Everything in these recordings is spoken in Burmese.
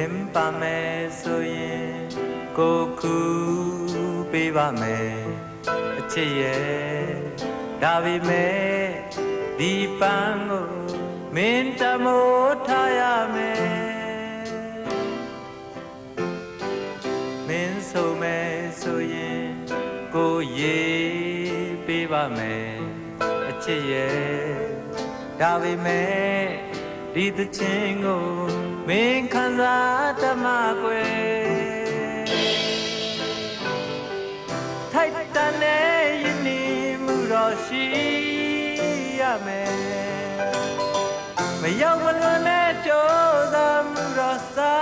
င်းပါမယ်ဆိုရင်ကိုကူပေးပါမယ်အချစ်ရဲ့ဒါပေမဲ့ဒီပန်းကိုမင်းတမိုးထားရမယ်မင်းဆိုမယ်ဆိုရင်ကိုရေပေးပါမယ်အချစ်ရဲ့ဒါပေမဲ့ဒီသချင်းကို မင်းခံစားတတ်မှာကွယ်ထိုက်တန်တဲ့ယနေ့မှုတော်ရှိရမယ်မရောက်မလွန်တဲ့ကြိုးစားမှုတော်ဆို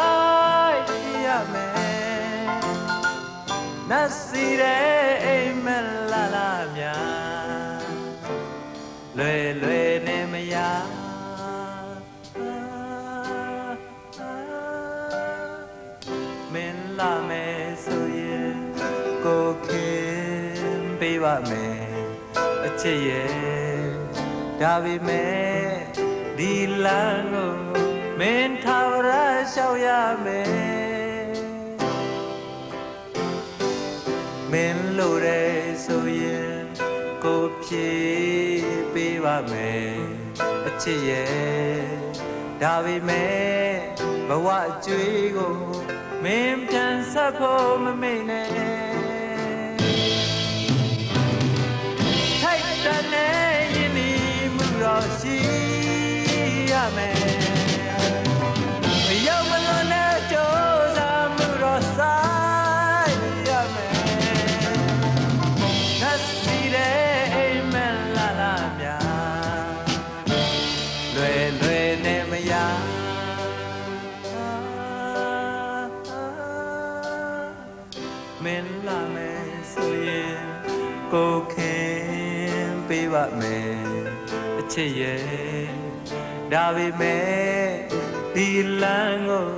င်ရမယ်နတ်စီတဲ့အိမ်မလာလာများလွယ်လွယ်နဲ့မရ မင်းလာမယ်ဆိုရင်ကိုခင်ပေးပါမယ်အချစ်ရဲ့ဒါပေမဲ့ဒီလမ်းကိုမင်းထာဝရလျှောက်ရမယ်မင်းလိုတဲ့ဆိုရင်ကိုဖြည့်ပေးပါမယ်အချစ်ရဲ့ဒါပေမဲ့ ဘဝအကျွေးကိုမင်းပြန်ဆက်ဖို့မမိတ်နဲ့ထိုက်တန်တဲ့ယဉ်ဤမှုတော်ရှိရမယ် ကိုခင်ပေးပါမယ်အချစ်ရဲ့ဒါပေမဲ့ဒီလမ်းကို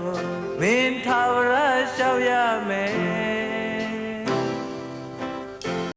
မင်းထာဝရလျှောက်ရမယ်